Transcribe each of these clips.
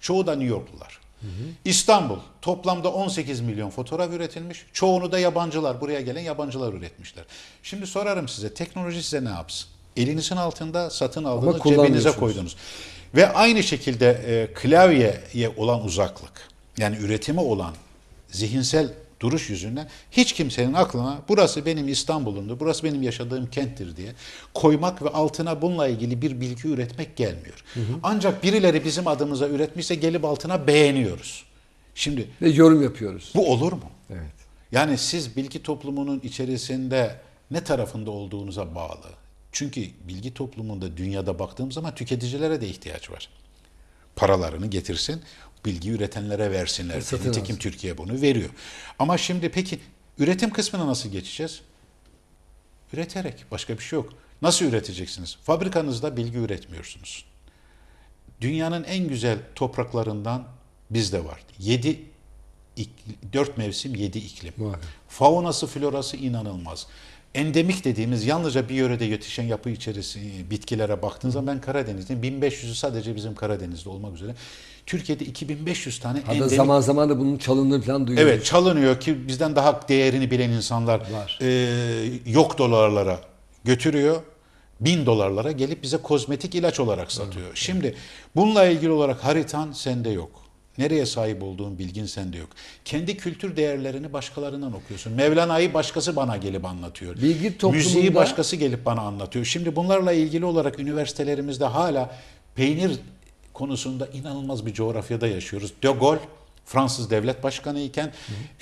Çoğu da New Yorklular. İstanbul toplamda 18 milyon fotoğraf üretilmiş. Çoğunu da yabancılar, buraya gelen yabancılar üretmişler. Şimdi sorarım size teknoloji size ne yapsın? Elinizin altında satın aldınız, cebinize koydunuz. Ve aynı şekilde e, klavyeye olan uzaklık, yani üretime olan zihinsel duruş yüzünden hiç kimsenin aklına burası benim İstanbul'umdur, burası benim yaşadığım kenttir diye koymak ve altına bununla ilgili bir bilgi üretmek gelmiyor. Ancak birileri bizim adımıza üretmişse gelip altına beğeniyoruz. Şimdi Ve yorum yapıyoruz. bu olur mu? Evet. Yani siz bilgi toplumunun içerisinde ne tarafında olduğunuza bağlı. Çünkü bilgi toplumunda dünyada baktığım zaman tüketicilere de ihtiyaç var. Paralarını getirsin, bilgi üretenlere versinler. Satın Nitekim. Türkiye bunu veriyor. Ama şimdi peki üretim kısmına nasıl geçeceğiz? Üreterek. Başka bir şey yok. Nasıl üreteceksiniz? Fabrikanızda bilgi üretmiyorsunuz. Dünyanın en güzel topraklarından bizde var. 7 4 mevsim 7 iklim. Muhakkak. Faunası, florası inanılmaz. Endemik dediğimiz yalnızca bir yörede yetişen yapı içerisi bitkilere baktığın zaman ben Karadeniz'in 1500'ü sadece bizim Karadeniz'de olmak üzere Türkiye'de 2500 tane Hatta endemik zaman zaman da bunun çalındığını falan duyuyoruz. Evet çalınıyor ki bizden daha değerini bilen insanlar Var. e, yok dolarlara götürüyor. Bin dolarlara gelip bize kozmetik ilaç olarak satıyor. Şimdi bununla ilgili olarak haritan sende yok. Nereye sahip olduğun bilgin sende yok. Kendi kültür değerlerini başkalarından okuyorsun. Mevlana'yı başkası bana gelip anlatıyor. Bilgi toplumunda- Müziği başkası gelip bana anlatıyor. Şimdi bunlarla ilgili olarak üniversitelerimizde hala peynir konusunda inanılmaz bir coğrafyada yaşıyoruz. De Gaulle Fransız devlet başkanı iken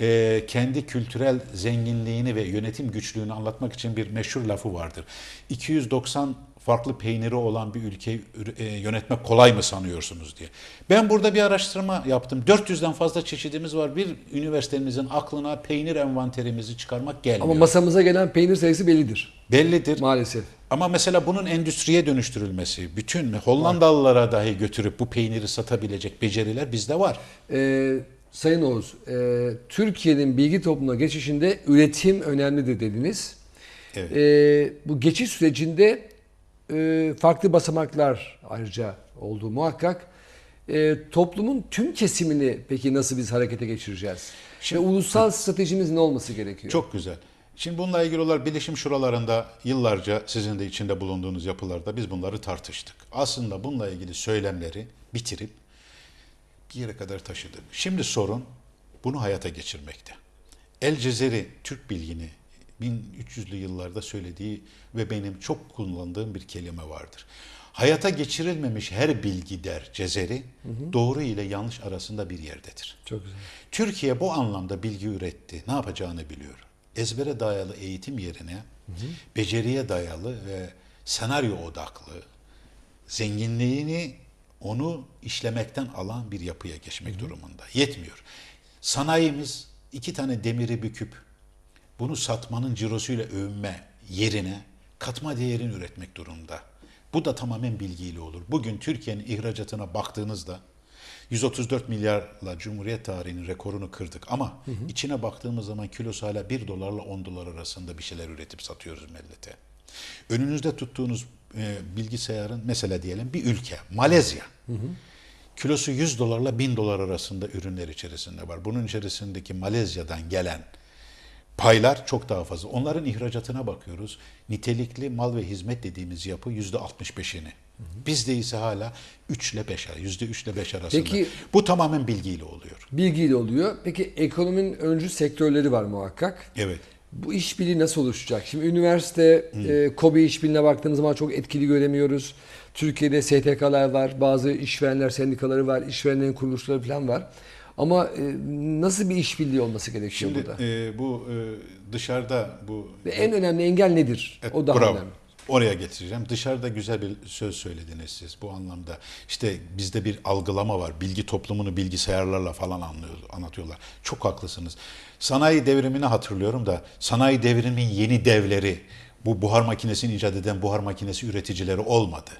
e, kendi kültürel zenginliğini ve yönetim güçlüğünü anlatmak için bir meşhur lafı vardır. 290 farklı peyniri olan bir ülkeyi e, yönetmek kolay mı sanıyorsunuz diye. Ben burada bir araştırma yaptım. 400'den fazla çeşidimiz var. Bir üniversitemizin aklına peynir envanterimizi çıkarmak gelmiyor. Ama masamıza gelen peynir sayısı bellidir. Bellidir. Maalesef. Ama mesela bunun endüstriye dönüştürülmesi, bütün Hollandalılara dahi götürüp bu peyniri satabilecek beceriler bizde var. Ee, Sayın Oğuz, e, Türkiye'nin bilgi toplumuna geçişinde üretim önemlidir dediniz. Evet. Ee, bu geçiş sürecinde e, farklı basamaklar ayrıca olduğu muhakkak. Ee, toplumun tüm kesimini peki nasıl biz harekete geçireceğiz? Ve ulusal stratejimiz ne olması gerekiyor? Çok güzel. Şimdi bununla ilgili olarak bilişim şuralarında yıllarca sizin de içinde bulunduğunuz yapılarda biz bunları tartıştık. Aslında bununla ilgili söylemleri bitirip bir yere kadar taşıdık. Şimdi sorun bunu hayata geçirmekte. El Cezeri Türk bilgini 1300'lü yıllarda söylediği ve benim çok kullandığım bir kelime vardır. Hayata geçirilmemiş her bilgi der Cezeri, doğru ile yanlış arasında bir yerdedir. Çok güzel. Türkiye bu anlamda bilgi üretti. Ne yapacağını biliyor. Ezbere dayalı eğitim yerine beceriye dayalı ve senaryo odaklı zenginliğini onu işlemekten alan bir yapıya geçmek durumunda. Yetmiyor. Sanayimiz iki tane demiri büküp bunu satmanın cirosuyla övünme yerine katma değerini üretmek durumunda. Bu da tamamen bilgiyle olur. Bugün Türkiye'nin ihracatına baktığınızda 134 milyarla Cumhuriyet tarihinin rekorunu kırdık ama içine baktığımız zaman kilosu hala 1 dolarla 10 dolar arasında bir şeyler üretip satıyoruz millete. Önünüzde tuttuğunuz e, bilgisayarın mesela diyelim bir ülke Malezya. Kilosu 100 dolarla 1000 dolar arasında ürünler içerisinde var. Bunun içerisindeki Malezya'dan gelen paylar çok daha fazla. Onların ihracatına bakıyoruz. Nitelikli mal ve hizmet dediğimiz yapı yüzde 65'ini. Bizde ise hala 3 ile 5 arasında. Yüzde 3 ile 5 arasında. Peki- Bu tamamen bilgiyle oluyor. Bilgiyle oluyor. Peki ekonominin öncü sektörleri var muhakkak. Evet. Bu işbirliği nasıl oluşacak? Şimdi üniversite, e, KOBİ işbirliğine baktığımız zaman çok etkili göremiyoruz. Türkiye'de STK'lar var, bazı işverenler sendikaları var, işverenlerin kuruluşları falan var. Ama e, nasıl bir işbirliği olması gerekiyor Şimdi burada? e, bu e, dışarıda bu Ve en önemli engel nedir? Evet, o daha bravo. önemli. Oraya getireceğim. Dışarıda güzel bir söz söylediniz siz bu anlamda. İşte bizde bir algılama var. Bilgi toplumunu bilgisayarlarla falan anlıyor, anlatıyorlar. Çok haklısınız. Sanayi devrimini hatırlıyorum da sanayi devriminin yeni devleri bu buhar makinesini icat eden buhar makinesi üreticileri olmadı.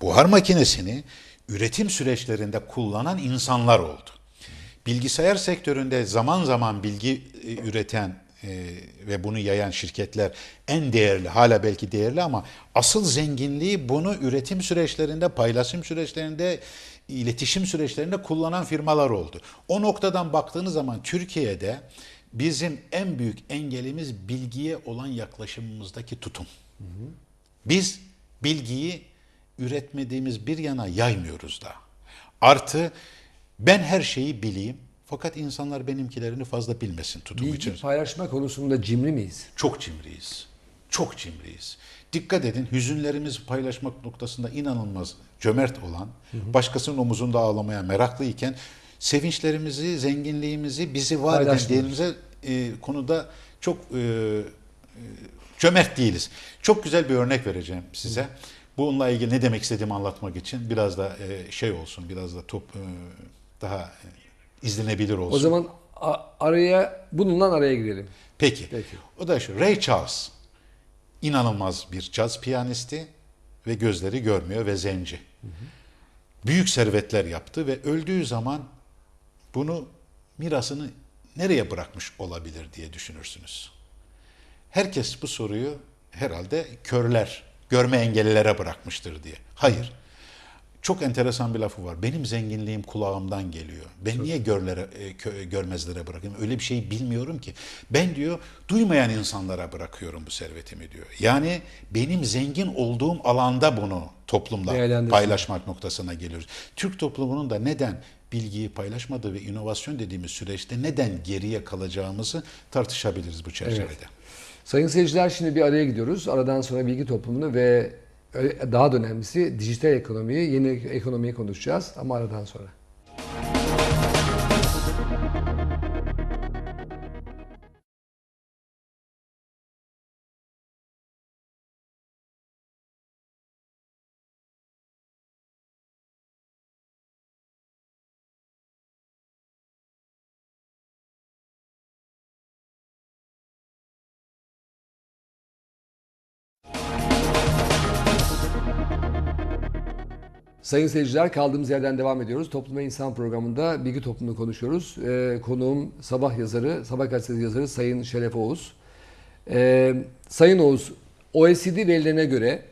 Buhar makinesini üretim süreçlerinde kullanan insanlar oldu. Bilgisayar sektöründe zaman zaman bilgi e, üreten e, ve bunu yayan şirketler en değerli, hala belki değerli ama asıl zenginliği bunu üretim süreçlerinde, paylaşım süreçlerinde, iletişim süreçlerinde kullanan firmalar oldu. O noktadan baktığınız zaman Türkiye'de bizim en büyük engelimiz bilgiye olan yaklaşımımızdaki tutum. Biz bilgiyi üretmediğimiz bir yana yaymıyoruz da. Artı ben her şeyi bileyim fakat insanlar benimkilerini fazla bilmesin tutum için. Bilgi paylaşma konusunda cimri miyiz? Çok cimriyiz. Çok cimriyiz. Dikkat edin hüzünlerimizi paylaşmak noktasında inanılmaz cömert olan, başkasının omuzunda ağlamaya meraklıyken sevinçlerimizi, zenginliğimizi, bizi var eden değerimize e, konuda çok e, e, cömert değiliz. Çok güzel bir örnek vereceğim size. Bununla ilgili ne demek istediğimi anlatmak için biraz da e, şey olsun, biraz da top e, daha izlenebilir olsun. O zaman araya bununla araya girelim. Peki. Peki. O da şu. Ray Charles. inanılmaz bir caz piyanisti ve gözleri görmüyor ve zenci. Büyük servetler yaptı ve öldüğü zaman bunu mirasını nereye bırakmış olabilir diye düşünürsünüz. Herkes bu soruyu herhalde körler, görme engellilere bırakmıştır diye. Hayır. Çok enteresan bir lafı var. Benim zenginliğim kulağımdan geliyor. Ben niye görlere, e, görmezlere bırakayım? Öyle bir şey bilmiyorum ki. Ben diyor duymayan insanlara bırakıyorum bu servetimi diyor. Yani benim zengin olduğum alanda bunu toplumla paylaşmak noktasına geliyoruz. Türk toplumunun da neden bilgiyi paylaşmadığı ve inovasyon dediğimiz süreçte neden geriye kalacağımızı tartışabiliriz bu çerçevede. Sayın seyirciler şimdi bir araya gidiyoruz. Aradan sonra bilgi toplumunu ve daha da önemlisi dijital ekonomiyi, yeni ekonomiyi konuşacağız ama aradan sonra. Sayın seyirciler kaldığımız yerden devam ediyoruz. Toplum ve İnsan programında bilgi toplumunu konuşuyoruz. Ee, konuğum sabah yazarı, sabah gazetesi yazarı Sayın Şeref Oğuz. Ee, Sayın Oğuz, OECD verilerine göre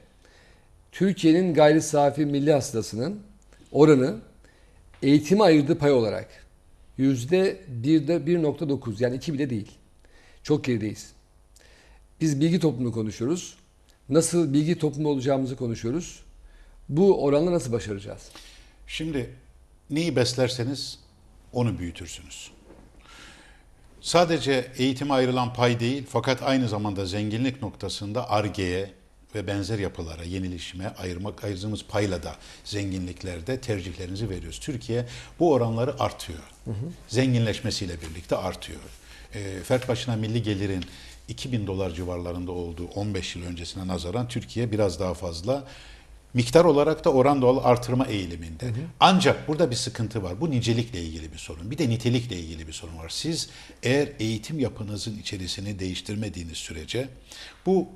Türkiye'nin gayri safi milli hasılasının oranı eğitime ayırdığı pay olarak yüzde birde 1.9 yani iki bile değil. Çok gerideyiz. Biz bilgi toplumunu konuşuyoruz. Nasıl bilgi toplumu olacağımızı konuşuyoruz. Bu oranla nasıl başaracağız? Şimdi neyi beslerseniz onu büyütürsünüz. Sadece eğitime ayrılan pay değil fakat aynı zamanda zenginlik noktasında argeye ve benzer yapılara, yenilişime ayırmak ayırdığımız payla da zenginliklerde tercihlerinizi veriyoruz. Türkiye bu oranları artıyor. Zenginleşmesiyle birlikte artıyor. E, fert başına milli gelirin 2000 dolar civarlarında olduğu 15 yıl öncesine nazaran Türkiye biraz daha fazla miktar olarak da oran doğal artırma eğiliminde. Ancak burada bir sıkıntı var. Bu nicelikle ilgili bir sorun. Bir de nitelikle ilgili bir sorun var. Siz eğer eğitim yapınızın içerisini değiştirmediğiniz sürece bu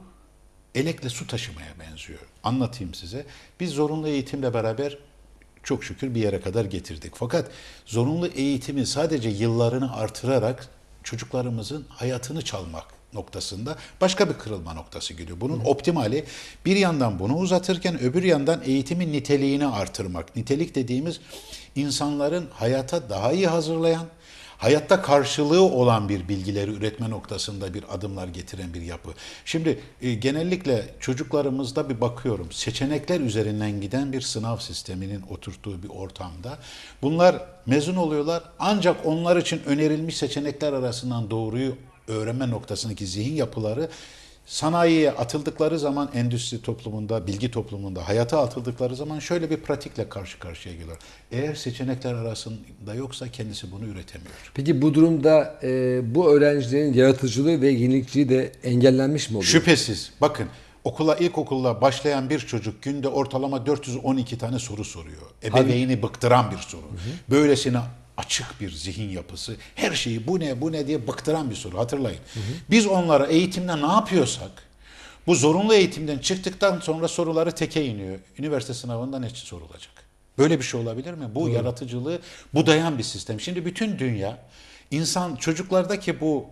elekle su taşımaya benziyor. Anlatayım size. Biz zorunlu eğitimle beraber çok şükür bir yere kadar getirdik. Fakat zorunlu eğitimi sadece yıllarını artırarak çocuklarımızın hayatını çalmak noktasında başka bir kırılma noktası geliyor. Bunun optimali bir yandan bunu uzatırken öbür yandan eğitimin niteliğini artırmak. Nitelik dediğimiz insanların hayata daha iyi hazırlayan, hayatta karşılığı olan bir bilgileri üretme noktasında bir adımlar getiren bir yapı. Şimdi e, genellikle çocuklarımızda bir bakıyorum seçenekler üzerinden giden bir sınav sisteminin oturttuğu bir ortamda bunlar mezun oluyorlar ancak onlar için önerilmiş seçenekler arasından doğruyu öğrenme noktasındaki zihin yapıları sanayiye atıldıkları zaman endüstri toplumunda, bilgi toplumunda hayata atıldıkları zaman şöyle bir pratikle karşı karşıya geliyor. Eğer seçenekler arasında yoksa kendisi bunu üretemiyor. Peki bu durumda e, bu öğrencilerin yaratıcılığı ve yenilikçiliği de engellenmiş mi oluyor? Şüphesiz. Bakın okula ilkokulda başlayan bir çocuk günde ortalama 412 tane soru soruyor. Ebeveyni bıktıran bir soru. Böylesine açık bir zihin yapısı. Her şeyi bu ne bu ne diye bıktıran bir soru. Hatırlayın. Biz onlara eğitimde ne yapıyorsak bu zorunlu eğitimden çıktıktan sonra soruları teke iniyor. Üniversite sınavında ne sorulacak? Böyle bir şey olabilir mi? Bu yaratıcılığı budayan bir sistem. Şimdi bütün dünya insan çocuklardaki bu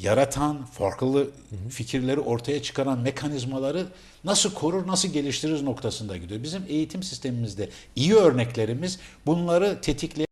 yaratan, farklı fikirleri ortaya çıkaran mekanizmaları nasıl korur, nasıl geliştirir noktasında gidiyor. Bizim eğitim sistemimizde iyi örneklerimiz bunları tetikleyen